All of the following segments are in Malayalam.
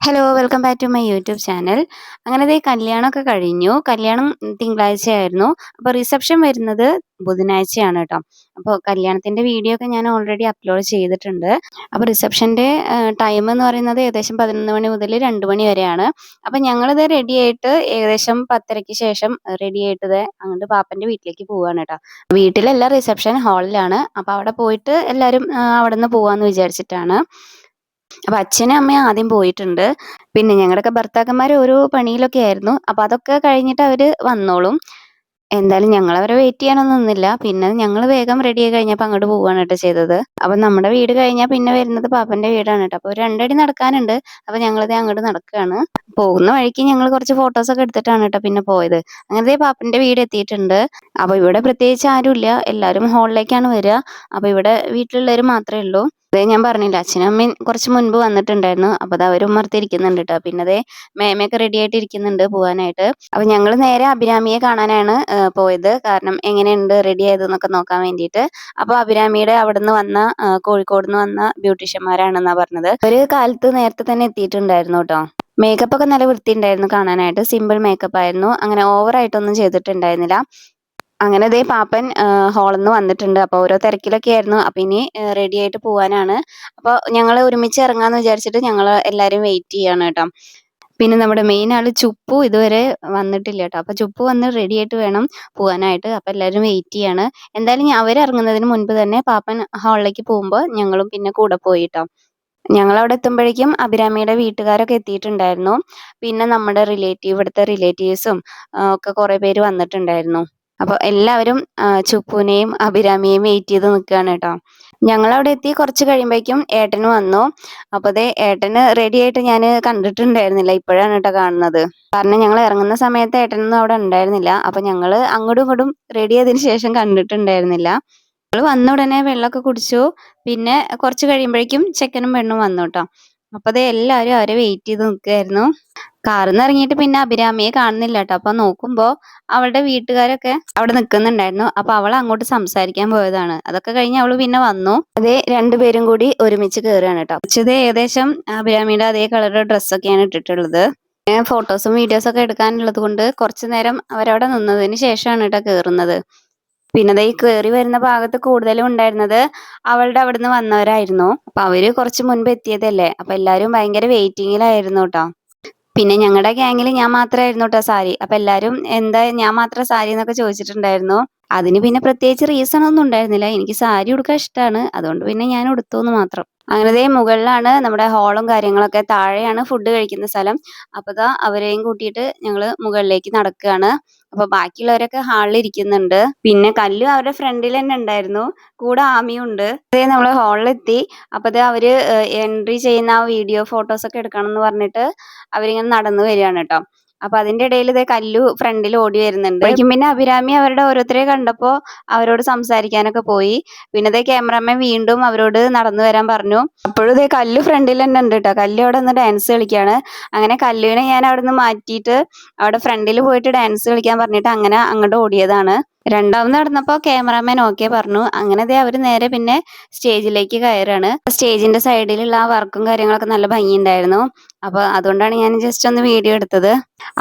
Hello welcome back to my YouTube channel അങ്ങനെ ദേ കല്യാണമൊക്കെ കഴിഞ്ഞു. കല്യാണം തിങ്കളാഴ്ച ആയിരുന്നു അപ്പോൾ റിസപ്ഷൻ വരുന്നത് ബുധനാഴ്ചയാണ് കേട്ടോ. അപ്പോൾ കല്യാണത്തിന്റെ വീഡിയോ ഒക്കെ ഞാൻ ഓൾറെഡി അപ്ലോഡ് ചെയ്തിട്ടുണ്ട്. അപ്പോൾ റിസപ്ഷന്റെ ടൈം എന്ന് പറയുന്നത് ഏകദേശം പതിനൊന്ന് മണി മുതൽ രണ്ട് മണി വരെയാണ്. അപ്പോൾ ഞങ്ങളിത് റെഡി ആയിട്ട് ഏകദേശം പത്തരയ്ക്ക് ശേഷം റെഡി ആയിട്ട് ദേ അങ്ങോട്ട് പാപ്പന്റെ വീട്ടിലേക്ക് പോവാണ് കേട്ടോ. വീട്ടിലെല്ലാം റിസപ്ഷൻ ഹാളിലാണ് അപ്പോൾ അവിടെ പോയിട്ട് എല്ലാവരും അവിടെ നിന്ന് പോവാന്ന് വിചാരിച്ചിട്ടാണ്. അപ്പൊ അച്ഛനും അമ്മയും ആദ്യം പോയിട്ടുണ്ട്. പിന്നെ ഞങ്ങളുടെയൊക്കെ ഭർത്താക്കന്മാർ ഓരോ പണിയിലൊക്കെ ആയിരുന്നു. അപ്പൊ അതൊക്കെ കഴിഞ്ഞിട്ട് അവർ വന്നോളും. എന്തായാലും ഞങ്ങൾ അവരെ വെയിറ്റ് ചെയ്യാനൊന്നും നിന്നില്ല. പിന്നെ ഞങ്ങൾ വേഗം റെഡി ആയി കഴിഞ്ഞപ്പോൾ അങ്ങോട്ട് പോവാണ് കേട്ടോ ചെയ്തത്. അപ്പൊ നമ്മുടെ വീട് കഴിഞ്ഞാൽ പിന്നെ വരുന്നത് പാപ്പന്റെ വീടാണ് കേട്ടോ അപ്പോൾ രണ്ടടി നടക്കാനുണ്ട്. അപ്പൊ ഞങ്ങളിത് അങ്ങോട്ട് നടക്കുകയാണ് പോകുന്ന വഴിക്ക് ഞങ്ങൾ കുറച്ച് ഫോട്ടോസ് ഒക്കെ എടുത്തിട്ടാണ് കേട്ടോ പിന്നെ പോയത്. അങ്ങനത്തെ പാപ്പന്റെ വീട് എത്തിയിട്ടുണ്ട്. അപ്പോൾ ഇവിടെ പ്രത്യേകിച്ച് ആരുമില്ല. എല്ലാവരും ഹോളിലേക്കാണ് വരിക അപ്പോൾ ഇവിടെ വീട്ടിലുള്ളവർ മാത്രമേ ഉള്ളൂ. അതേ ഞാൻ പറഞ്ഞില്ല അച്ഛനും അമ്മയും കുറച്ച് മുൻപ് വന്നിട്ടുണ്ടായിരുന്നു. അപ്പൊ അത് അവരും മറത്തിരിക്കുന്നുണ്ട് കേട്ടോ പിന്നെ അതേ മേമയൊക്കെ റെഡി ആയിട്ട് ഇരിക്കുന്നുണ്ട് പോകാനായിട്ട് അപ്പൊ ഞങ്ങൾ നേരെ അഭിരാമിയെ കാണാനാണ് പോയത്. കാരണം എങ്ങനെയുണ്ട് റെഡി ആയതെന്നൊക്കെ നോക്കാൻ വേണ്ടിയിട്ട്. അപ്പൊ അഭിരാമിയുടെ അവിടുന്ന് വന്ന കോഴിക്കോട് നിന്ന് വന്ന ബ്യൂട്ടീഷ്യന്മാരാണെന്നാ പറഞ്ഞത്. ഒരു കാലത്ത് നേരത്തെ തന്നെ എത്തിയിട്ടുണ്ടായിരുന്നു കേട്ടോ മേക്കപ്പ് ഒക്കെ നല്ല വൃത്തി ഉണ്ടായിരുന്നു കാണാനായിട്ട്. സിമ്പിൾ മേക്കപ്പ് ആയിരുന്നു. അങ്ങനെ ഓവറായിട്ടൊന്നും ചെയ്തിട്ടുണ്ടായിരുന്നില്ല. അങ്ങനെ ദേ പാപ്പൻ ഹാളിൽ നിന്ന് വന്നിട്ടുണ്ട്. അപ്പോൾ ഓരോ തിരക്കിലൊക്കെ ആയിരുന്നു. അപ്പോൾ ഇനി റെഡി ആയിട്ട് പോകാനാണ് അപ്പോൾ ഞങ്ങൾ ഒരുമിച്ച് ഇറങ്ങാന്ന് വിചാരിച്ചിട്ട് ഞങ്ങൾ എല്ലാവരും വെയിറ്റ് ചെയ്യാണ് കേട്ടോ. പിന്നെ നമ്മുടെ മെയിൻ ആൾ ചുപ്പു ഇതുവരെ വന്നിട്ടില്ല കേട്ടോ. അപ്പോൾ ചുപ്പു വന്ന് റെഡി ആയിട്ട് വേണം പോകാനായിട്ട് അപ്പോൾ എല്ലാവരും വെയിറ്റ് ചെയ്യാണ്. എന്തായാലും അവർ ഇറങ്ങുന്നതിന് മുൻപ് തന്നെ പാപ്പൻ ഹാളിലേക്ക് പോകുമ്പോൾ ഞങ്ങളും പിന്നെ കൂടെ പോയിട്ടോ ഞങ്ങൾ അവിടെ എത്തുമ്പോഴേക്കും അഭിരാമിയുടെ വീട്ടുകാരൊക്കെ എത്തിയിട്ടുണ്ടായിരുന്നു. പിന്നെ നമ്മുടെ റിലേറ്റീവ് ഇവിടുത്തെ റിലേറ്റീവ്സും ഒക്കെ കുറെ പേര് വന്നിട്ടുണ്ടായിരുന്നു. അപ്പോൾ എല്ലാവരും ചുപ്പുനെയും അഭിരാമിയെയും വെയിറ്റ് ചെയ്ത് നിൽക്കുകയാണ് കേട്ടോ. ഞങ്ങൾ അവിടെ എത്തി കുറച്ച് കഴിയുമ്പോഴേക്കും ഏട്ടന് വന്നു. അപ്പോൾ ദേ ഏട്ടന് റെഡി ആയിട്ട് ഞാൻ കണ്ടിട്ടുണ്ടായിരുന്നില്ല. ഇപ്പോഴാണ് കേട്ടോ കാണുന്നത്. കാരണം ഞങ്ങൾ ഇറങ്ങുന്ന സമയത്ത് ഏട്ടനൊന്നും അവിടെ ഉണ്ടായിരുന്നില്ല. അപ്പോൾ ഞങ്ങൾ അങ്ങോട്ടും ഇങ്ങോട്ടും റെഡി ആയതിനു ശേഷം കണ്ടിട്ടുണ്ടായിരുന്നില്ല. ഞങ്ങൾ വന്ന ഉടനെ വെള്ളമൊക്കെ കുടിച്ചു. പിന്നെ കുറച്ച് കഴിയുമ്പോഴേക്കും ചെക്കനും പെണ്ണും വന്നു കേട്ടോ. അപ്പൊ ദേ എല്ലാവരും അവരെ വെയിറ്റ് ചെയ്ത് നിൽക്കുകയായിരുന്നു കാറിൽ ഇറങ്ങിയിട്ട് പിന്നെ അഭിരാമിയെ കാണുന്നില്ല കേട്ടോ അപ്പൊ നോക്കുമ്പോ അവളുടെ വീട്ടുകാരൊക്കെ അവിടെ നിൽക്കുന്നുണ്ടായിരുന്നു അപ്പൊ അവൾ അങ്ങോട്ട് സംസാരിക്കാൻ പോയതാണ്. അതൊക്കെ കഴിഞ്ഞ് അവൾ പിന്നെ വന്നു. അതേ രണ്ടുപേരും കൂടി ഒരുമിച്ച് കയറുകയാണ് കേട്ടോ. ഉച്ചത് ഏകദേശം അഭിരാമിയുടെ അതേ കളറുടെ ഡ്രസ്സൊക്കെയാണ് ഇട്ടിട്ടുള്ളത്. ഫോട്ടോസും വീഡിയോസും ഒക്കെ എടുക്കാനുള്ളത് കൊണ്ട് കുറച്ചു നേരം അവരവിടെ നിന്നതിന് ശേഷമാണ് കേട്ടോ കയറുന്നത് പിന്നെ ഈ കയറി വരുന്ന ഭാഗത്ത് കൂടുതലും ഉണ്ടായിരുന്നത് അവളുടെ അവിടുന്ന് വന്നവരായിരുന്നു. അപ്പൊ അവർ കുറച്ച് മുൻപ് എത്തിയതല്ലേ? അപ്പൊ എല്ലാരും ഭയങ്കര വെയിറ്റിങ്ങിലായിരുന്നു കേട്ടോ പിന്നെ ഞങ്ങളുടെ ഗ്യാങ്ങിൽ ഞാൻ മാത്രമായിരുന്നു കേട്ടോ സാരി. അപ്പൊ എല്ലാരും എന്താ ഞാൻ മാത്രം സാരി എന്നൊക്കെ ചോദിച്ചിട്ടുണ്ടായിരുന്നു. അതിന് പിന്നെ പ്രത്യേകിച്ച് റീസൺ ഒന്നും ഉണ്ടായിരുന്നില്ല. എനിക്ക് സാരി ഉടുക്കാൻ ഇഷ്ടമാണ് അതുകൊണ്ട് പിന്നെ ഞാൻ ഉടുത്തു എന്ന് മാത്രം. അങ്ങനെ മുകളിലാണ് നമ്മുടെ ഹോളും കാര്യങ്ങളൊക്കെ. താഴെയാണ് ഫുഡ് കഴിക്കുന്ന സ്ഥലം. അപ്പൊ ദാ അവരെയും കൂട്ടിയിട്ട് ഞങ്ങൾ മുകളിലേക്ക് നടക്കുകയാണ് അപ്പൊ ബാക്കിയുള്ളവരൊക്കെ ഹാളിൽ ഇരിക്കുന്നുണ്ട്. പിന്നെ കല്ലു അവരുടെ ഫ്രണ്ടിൽ തന്നെ ഉണ്ടായിരുന്നു. കൂടെ ആമിയും ഉണ്ട്. അതേ നമ്മൾ ഹാളിലെത്തി. അപ്പൊ അവർ എൻട്രി ചെയ്യുന്ന ആ വീഡിയോ ഫോട്ടോസ് ഒക്കെ എടുക്കണം എന്ന് പറഞ്ഞിട്ട് അവരിങ്ങനെ നടന്നു വരികയാണ് കേട്ടോ. അപ്പൊ അതിന്റെ ഇടയിൽ ഇതേ കല്ലു ഫ്രണ്ടിൽ ഓടി വരുന്നുണ്ട്. പിന്നെ അഭിരാമി അവരുടെ ഓരോരുത്തരെ കണ്ടപ്പോ അവരോട് സംസാരിക്കാനൊക്കെ പോയി. പിന്നെ ഇതേ ക്യാമറമാൻ വീണ്ടും അവരോട് നടന്നു വരാൻ പറഞ്ഞു. അപ്പോഴും ഇതേ കല്ലു ഫ്രണ്ടിൽ തന്നെ ഉണ്ട് കേട്ടോ കല്ലു അവിടെ നിന്ന് ഡാൻസ് കളിക്കാണ്. അങ്ങനെ കല്ലുവിനെ ഞാൻ അവിടെ നിന്ന് മാറ്റിയിട്ട് അവിടെ ഫ്രണ്ടിൽ പോയിട്ട് ഡാൻസ് കളിക്കാൻ പറഞ്ഞിട്ട് അങ്ങനെ അങ്ങോട്ട് ഓടിയതാണ്. രണ്ടാമത് നടന്നപ്പോ ക്യാമറാമാൻ ഓക്കെ പറഞ്ഞു. അങ്ങനെ ദേ അവർ നേരെ പിന്നെ സ്റ്റേജിലേക്ക് കയറാണ്. സ്റ്റേജിന്റെ സൈഡിലുള്ള ആ വർക്കും കാര്യങ്ങളൊക്കെ നല്ല ഭംഗിയുണ്ടായിരുന്നു. അപ്പൊ അതുകൊണ്ടാണ് ഞാൻ ജസ്റ്റ് ഒന്ന് വീഡിയോ എടുത്തത്.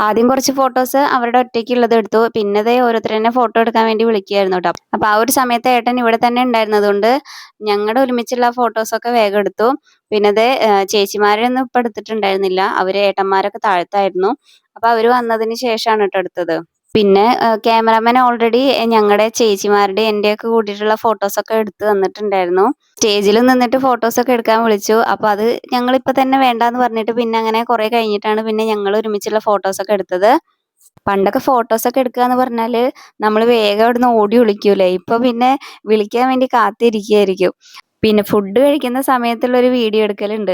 ആദ്യം കുറച്ച് ഫോട്ടോസ് അവരുടെ ഒറ്റയ്ക്കുള്ളത് എടുത്തു. പിന്നെ ദേ ഓരോരുത്തരെന്നെ ഫോട്ടോ എടുക്കാൻ വേണ്ടി വിളിക്കുകയായിരുന്നു കേട്ടോ. അപ്പൊ ആ ഒരു സമയത്ത് ഏട്ടൻ ഇവിടെ തന്നെ ഉണ്ടായിരുന്നതുകൊണ്ട് ഞങ്ങളുടെ ഒരുമിച്ചുള്ള ഫോട്ടോസൊക്കെ വേഗം എടുത്തു. പിന്നെ ദേ ചേച്ചിമാരെയൊന്നും ഇപ്പൊ എടുത്തിട്ടുണ്ടായിരുന്നില്ല. അവർ ഏട്ടന്മാരൊക്കെ താഴത്തായിരുന്നു. അപ്പൊ അവർ വന്നതിന് ശേഷമാണ് കേട്ടോ എടുത്തത്. പിന്നെ ക്യാമറാമാൻ ഓൾറെഡി ഞങ്ങളുടെ ചേച്ചിമാരുടെ ഒക്കെ കൂട്ടിയിട്ടുള്ള ഫോട്ടോസൊക്കെ എടുത്ത് തന്നിട്ടുണ്ടായിരുന്നു. സ്റ്റേജിൽ നിന്നിട്ട് ഫോട്ടോസ് ഒക്കെ എടുക്കാൻ വിളിച്ചു. അപ്പൊ അത് ഞങ്ങൾ ഇപ്പൊ തന്നെ വേണ്ടാന്ന് പറഞ്ഞിട്ട് പിന്നെ അങ്ങനെ കുറെ കഴിഞ്ഞിട്ടാണ് പിന്നെ ഞങ്ങൾ ഒരുമിച്ചുള്ള ഫോട്ടോസ് ഒക്കെ എടുത്തത്. പണ്ടൊക്കെ ഫോട്ടോസ് ഒക്കെ എടുക്കുക എന്ന് പറഞ്ഞാൽ നമ്മൾ വേഗം അവിടുന്ന് ഓടി വിളിക്കൂലേ. ഇപ്പൊ പിന്നെ വിളിക്കാൻ വേണ്ടി കാത്തിരിക്കുകയായിരിക്കും പിന്നെ ഫുഡ് കഴിക്കുന്ന സമയത്തുള്ള ഒരു വീഡിയോ എടുക്കലുണ്ട്.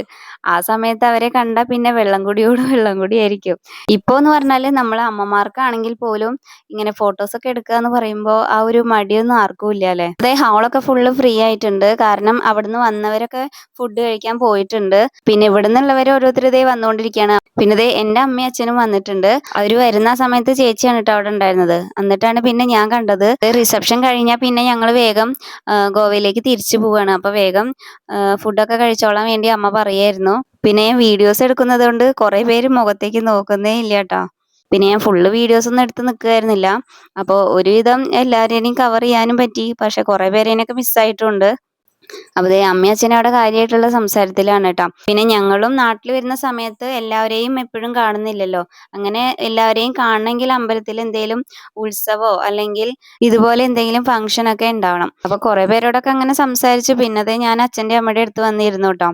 ആ സമയത്ത് അവരെ കണ്ടാൽ പിന്നെ വെള്ളം കുടിയോട് വെള്ളം കുടിയായിരിക്കും. ഇപ്പോ എന്ന് പറഞ്ഞാൽ നമ്മളെ അമ്മമാർക്കാണെങ്കിൽ പോലും ഇങ്ങനെ ഫോട്ടോസ് ഒക്കെ എടുക്കുക എന്ന് പറയുമ്പോൾ ആ ഒരു മടിയൊന്നും ആർക്കും ഇല്ല അല്ലെ അതെ ഹാളൊക്കെ ഫുള്ള് ഫ്രീ ആയിട്ടുണ്ട്. കാരണം അവിടുന്ന് വന്നവരൊക്കെ ഫുഡ് കഴിക്കാൻ പോയിട്ടുണ്ട്. പിന്നെ ഇവിടെ നിന്നുള്ളവർ ഓരോരുത്തരുതേ വന്നുകൊണ്ടിരിക്കുകയാണ് പിന്നെ ഇതേ എന്റെ അമ്മയും അച്ഛനും വന്നിട്ടുണ്ട്. അവർ വരുന്ന സമയത്ത് ചേച്ചിയാണ് കേട്ടോ അവിടെ ഉണ്ടായിരുന്നത്. എന്നിട്ടാണ് പിന്നെ ഞാൻ കണ്ടത്. റിസപ്ഷൻ കഴിഞ്ഞാൽ പിന്നെ ഞങ്ങൾ വേഗം ഗോവയിലേക്ക് തിരിച്ചു പോവുകയാണ് അപ്പൊ വേഗം ഫുഡൊക്കെ കഴിച്ചോളാൻ വേണ്ടി അമ്മ പറയായിരുന്നു. പിന്നെ ഞാൻ വീഡിയോസ് എടുക്കുന്നത് കൊണ്ട് കുറെ പേര് മുഖത്തേക്ക് നോക്കുന്നേ ഇല്ല കേട്ടോ പിന്നെ ഞാൻ ഫുള്ള് വീഡിയോസ് ഒന്നും എടുത്ത് നിൽക്കുമായിരുന്നില്ല അപ്പോൾ ഒരുവിധം എല്ലാവരെയും കവർ ചെയ്യാനും പറ്റി. പക്ഷെ കുറെ പേരെയൊക്കെ മിസ്സായിട്ടുണ്ട് അപ്പൊ ദേ അമ്മയും അച്ഛനും അവിടെ കാര്യമായിട്ടുള്ള സംസാരത്തിലാണ് കേട്ടോ പിന്നെ ഞങ്ങളും നാട്ടിൽ വരുന്ന സമയത്ത് എല്ലാവരെയും എപ്പോഴും കാണുന്നില്ലല്ലോ. അങ്ങനെ എല്ലാവരെയും കാണണമെങ്കിൽ അമ്പലത്തിൽ എന്തെങ്കിലും ഉത്സവോ അല്ലെങ്കിൽ ഇതുപോലെ എന്തെങ്കിലും ഫംഗ്ഷൻ ഒക്കെ ഉണ്ടാവണം. അപ്പൊ കുറെ പേരോടൊക്കെ അങ്ങനെ സംസാരിച്ചു. പിന്നെ ദേ ഞാൻ അച്ഛന്റെ അമ്മയുടെ അടുത്ത് വന്നിരുന്നു കേട്ടോ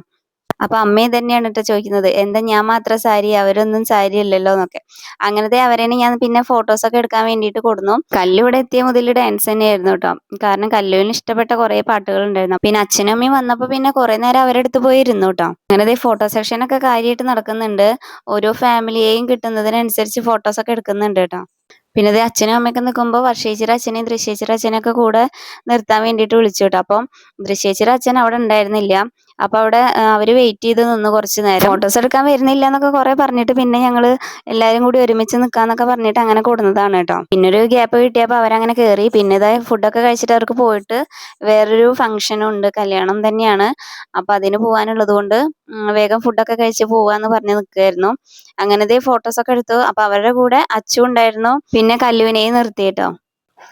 അപ്പൊ അമ്മയും തന്നെയാണ് കേട്ടോ ചോദിക്കുന്നത്. എന്താ ഞാൻ മാത്രം സാരി അവരൊന്നും സാരി അല്ലല്ലോ എന്നൊക്കെ. അങ്ങനത്തെ അവരെന്നെ ഞാൻ പിന്നെ ഫോട്ടോസ് ഒക്കെ എടുക്കാൻ വേണ്ടിയിട്ട് കൊടുന്നു. കല്ലു ഇവിടെ എത്തിയ മുതൽ ഡാൻസ് തന്നെയായിരുന്നു കേട്ടോ കാരണം കല്ലുവിന് ഇഷ്ടപ്പെട്ട കുറെ പാട്ടുകൾ ഉണ്ടായിരുന്നു. പിന്നെ അച്ഛനും അമ്മയും വന്നപ്പോൾ പിന്നെ കുറെ നേരം അവരുടെ അടുത്ത് പോയി ഇരുന്നു കേട്ടോ അങ്ങനത്തെ ഫോട്ടോ സെക്ഷൻ ഒക്കെ കാര്യമായിട്ട് നടക്കുന്നുണ്ട്. ഓരോ ഫാമിലിയെയും കിട്ടുന്നതിനനുസരിച്ച് ഫോട്ടോസ് ഒക്കെ എടുക്കുന്നുണ്ട് കേട്ടോ പിന്നെ ഇത് അച്ഛനും അമ്മയൊക്കെ നിൽക്കുമ്പോൾ വർഷേശ്വര അച്ഛനെയും ദൃശ്യേശ്വര അച്ഛനെയൊക്കെ കൂടെ നിർത്താൻ വേണ്ടിയിട്ട് വിളിച്ചു കേട്ടോ അപ്പം ദൃശ്യേശ്വര അച്ഛൻ അവിടെ ഉണ്ടായിരുന്നില്ല. അപ്പൊ അവിടെ അവർ വെയിറ്റ് ചെയ്ത് നിന്ന് കുറച്ച് നേരം. ഫോട്ടോസ് എടുക്കാൻ വരുന്നില്ല എന്നൊക്കെ കുറെ പറഞ്ഞിട്ട് പിന്നെ ഞങ്ങൾ എല്ലാരും കൂടി ഒരുമിച്ച് നിക്കാന്നൊക്കെ പറഞ്ഞിട്ട് അങ്ങനെ കൂടുന്നതാണ് കേട്ടോ. പിന്നെ ഒരു ഗ്യാപ്പ് കിട്ടിയപ്പോൾ അവരങ്ങനെ കയറി പിന്നെ ഇതാ ഫുഡൊക്കെ കഴിച്ചിട്ട് അവർക്ക് പോയിട്ട് വേറൊരു ഫംഗ്ഷനും ഉണ്ട് കല്യാണം തന്നെയാണ്. അപ്പൊ അതിന് പോകാനുള്ളത് കൊണ്ട് വേഗം ഫുഡൊക്കെ കഴിച്ച് പോവാന്ന് പറഞ്ഞ് നിൽക്കുമായിരുന്നു അങ്ങനത്തെ ഫോട്ടോസ് ഒക്കെ എടുത്തു. അപ്പൊ അവരുടെ കൂടെ അച്ചു ഉണ്ടായിരുന്നു. പിന്നെ കല്ലുവിനെയും നിർത്തി കേട്ടോ.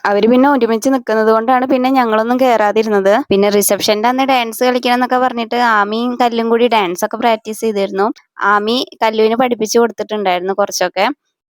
അവർ പിന്നെ ഒരുമിച്ച് നിൽക്കുന്നത് കൊണ്ടാണ് പിന്നെ ഞങ്ങളൊന്നും കയറാതിരുന്നത് പിന്നെ റിസപ്ഷന്റെ അന്ന് ഡാൻസ് കളിക്കണം എന്നൊക്കെ പറഞ്ഞിട്ട് ആമിയും കല്ലും കൂടി ഡാൻസ് ഒക്കെ പ്രാക്ടീസ് ചെയ്തിരുന്നു. ആമി കല്ലുവിന് പഠിപ്പിച്ചു കൊടുത്തിട്ടുണ്ടായിരുന്നു കുറച്ചൊക്കെ.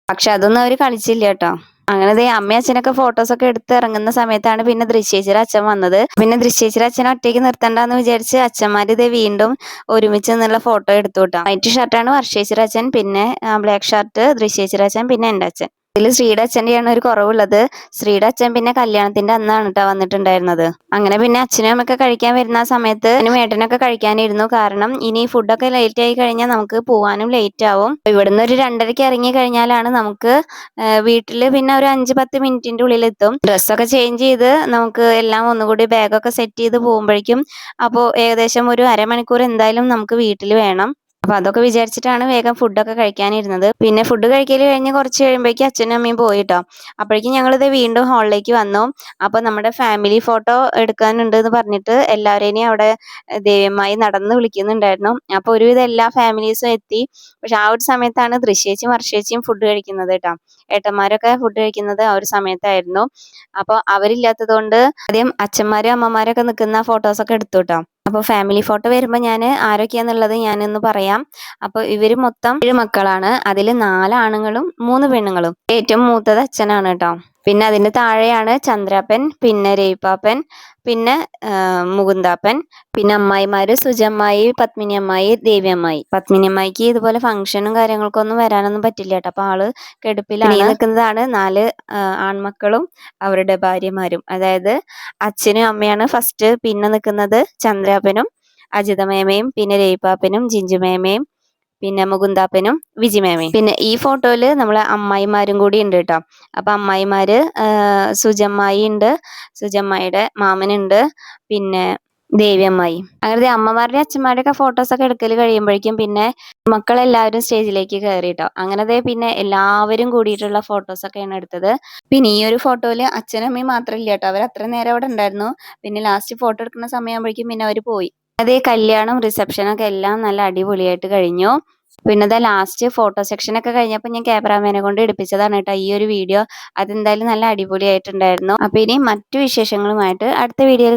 പക്ഷെ അതൊന്നും അവർ കളിച്ചില്ല കേട്ടോ. അങ്ങനെ ദേ അമ്മയും അച്ഛനൊക്കെ ഫോട്ടോസ് ഒക്കെ എടുത്ത് ഇറങ്ങുന്ന സമയത്താണ് പിന്നെ ദൃശ്യേശ്വര അച്ഛൻ വന്നത്. പിന്നെ ദൃശ്യേശ്വര അച്ഛനെ ഒറ്റയ്ക്ക് നിർത്തണ്ടെന്ന് വിചാരിച്ച് അച്ഛന്മാര് ഇതേ വീണ്ടും ഒരുമിച്ച് നിന്നുള്ള ഫോട്ടോ എടുത്തു കിട്ടാം. വൈറ്റ് ഷർട്ടാണ് വർഷേശ്വര അച്ഛൻ പിന്നെ ബ്ലാക്ക് ഷർട്ട് ദൃശ്യേശ്വര അച്ഛൻ പിന്നെ എന്റെ അച്ഛൻ. ഇതിൽ ശ്രീയുടെ അച്ഛന്റെയാണ് ഒരു കുറവുള്ളത്. ശ്രീയുടെ അച്ഛൻ പിന്നെ കല്യാണത്തിന്റെ അന്നാണ് കേട്ടോ വന്നിട്ടുണ്ടായിരുന്നത്. അങ്ങനെ പിന്നെ അച്ഛനും അമ്മയൊക്കെ കഴിക്കാൻ വരുന്ന സമയത്ത് അതിന് ഏട്ടനൊക്കെ കഴിക്കാനിരുന്നു. കാരണം ഇനി ഫുഡൊക്കെ ലേറ്റ് ആയി കഴിഞ്ഞാൽ നമുക്ക് പോവാനും ലേറ്റ് ആവും. ഇവിടുന്ന് ഒരു രണ്ടരയ്ക്ക് ഇറങ്ങി കഴിഞ്ഞാലാണ് നമുക്ക് വീട്ടിൽ പിന്നെ ഒരു അഞ്ച് പത്ത് മിനിറ്റിന്റെ ഉള്ളിൽ എത്തും ഡ്രസ്സൊക്കെ ചേഞ്ച് ചെയ്ത് നമുക്ക് എല്ലാം ഒന്നുകൂടി ബാഗൊക്കെ സെറ്റ് ചെയ്ത് പോകുമ്പോഴേക്കും അപ്പോൾ ഏകദേശം ഒരു അരമണിക്കൂർ എന്തായാലും നമുക്ക് വീട്ടിൽ വേണം. അപ്പൊ അതൊക്കെ വിചാരിച്ചിട്ടാണ് വേഗം ഫുഡൊക്കെ കഴിക്കാനിരുന്നത്. പിന്നെ ഫുഡ് കഴിക്കൽ കഴിഞ്ഞ് കുറച്ച് കഴിയുമ്പോഴേക്കും അച്ഛനും അമ്മയും പോയിട്ടോ അപ്പോഴേക്കും ഞങ്ങളിത് വീണ്ടും ഹാളിലേക്ക് വന്നു. അപ്പൊ നമ്മുടെ ഫാമിലി ഫോട്ടോ എടുക്കാനുണ്ട് എന്ന് പറഞ്ഞിട്ട് എല്ലാവരെയും അവിടെ ദേവ്യമായി നടന്ന് വിളിക്കുന്നുണ്ടായിരുന്നു. അപ്പൊ ഒരുവിധം എല്ലാ ഫാമിലീസും എത്തി. പക്ഷെ ആ ഒരു സമയത്താണ് ദൃശ്യേച്ചിയും വർഷേച്ചിയും ഫുഡ് കഴിക്കുന്നത് കേട്ടോ ഏട്ടന്മാരൊക്കെ ഫുഡ് കഴിക്കുന്നത് ആ ഒരു സമയത്തായിരുന്നു. അപ്പോൾ അവരില്ലാത്തത് കൊണ്ട് ആദ്യം അച്ഛന്മാരും അമ്മമാരൊക്കെ നിൽക്കുന്ന ഫോട്ടോസൊക്കെ എടുത്തു കേട്ടോ അപ്പോൾ ഫാമിലി ഫോട്ടോ വരുമ്പോൾ ഞാൻ ആരൊക്കെയാന്നുള്ളത് ഞാനൊന്ന് പറയാം. അപ്പോൾ ഇവർ മൊത്തം ഏഴ് മക്കളാണ്. അതിൽ നാല് ആണുങ്ങളും മൂന്ന് പെണ്ണുങ്ങളും. ഏറ്റവും മൂത്തത് അച്ഛനാണ് കേട്ടോ. പിന്നെ അതിന്റെ താഴെയാണ് ചന്ദ്രാപ്പൻ പിന്നെ രേപ്പാപ്പൻ പിന്നെ മുകുന്ദാപ്പൻ പിന്നെ അമ്മായിമാര് സുജമ്മായി പത്മിനി അമ്മായി ദേവി അമ്മായി പത്മിനി അമ്മായിക്ക് ഇതുപോലെ ഫംഗ്ഷനും കാര്യങ്ങൾക്കൊന്നും വരാനൊന്നും പറ്റില്ല കേട്ടോ. അപ്പൊ ആൾ കെടുപ്പിലാണ്. നിൽക്കുന്നതാണ് നാല് ആൺമക്കളും അവരുടെ ഭാര്യമാരും. അതായത് അച്ഛനും അമ്മയാണ് ഫസ്റ്റ് പിന്നെ നിൽക്കുന്നത് ചന്ദ്രാപ്പനും അജിതമേമയും പിന്നെ രേപ്പാപ്പനും ജിഞ്ചുമേമയും പിന്നെ മുകുന്ദാപ്പനും വിജിമേമയും. പിന്നെ ഈ ഫോട്ടോയിൽ നമ്മളെ അമ്മായിമാരും കൂടി ഉണ്ട് കേട്ടോ. അപ്പൊ അമ്മായിമാര് സുജമ്മായി ഉണ്ട് സുജമ്മായിയുടെ മാമനുണ്ട് പിന്നെ ദേവിയമ്മായി അങ്ങനത്തെ അമ്മമാരുടെ ഫോട്ടോസ് ഒക്കെ എടുക്കൽ കഴിയുമ്പോഴേക്കും പിന്നെ മക്കളെല്ലാവരും സ്റ്റേജിലേക്ക് കയറിയിട്ടോ അങ്ങനത്തെ പിന്നെ എല്ലാവരും കൂടിയിട്ടുള്ള ഫോട്ടോസ് ഒക്കെയാണ് എടുത്തത്. പിന്നെ ഈ ഒരു ഫോട്ടോയിൽ അച്ഛനും അമ്മയും മാത്രമില്ല കേട്ടോ. അവർ അത്ര നേരം അവിടെ ഉണ്ടായിരുന്നു. പിന്നെ ലാസ്റ്റ് ഫോട്ടോ എടുക്കുന്ന സമയമാകുമ്പോഴേക്കും പിന്നെ അവർ പോയി. അതേ കല്യാണം റിസപ്ഷൻ ഒക്കെ എല്ലാം നല്ല അടിപൊളിയായിട്ട് കഴിഞ്ഞു. പിന്നെ ഇതാ ലാസ്റ്റ് ഫോട്ടോ സെക്ഷൻ ഒക്കെ കഴിഞ്ഞപ്പോൾ ഞാൻ ക്യാമറാമാനെ കൊണ്ട് എടുപ്പിച്ചതാണ് കേട്ടോ ഈ ഒരു വീഡിയോ അതെന്തായാലും നല്ല അടിപൊളിയായിട്ടുണ്ടായിരുന്നു. അപ്പോൾ ഇനി മറ്റു വിശേഷങ്ങളുമായിട്ട് അടുത്ത വീഡിയോയിൽ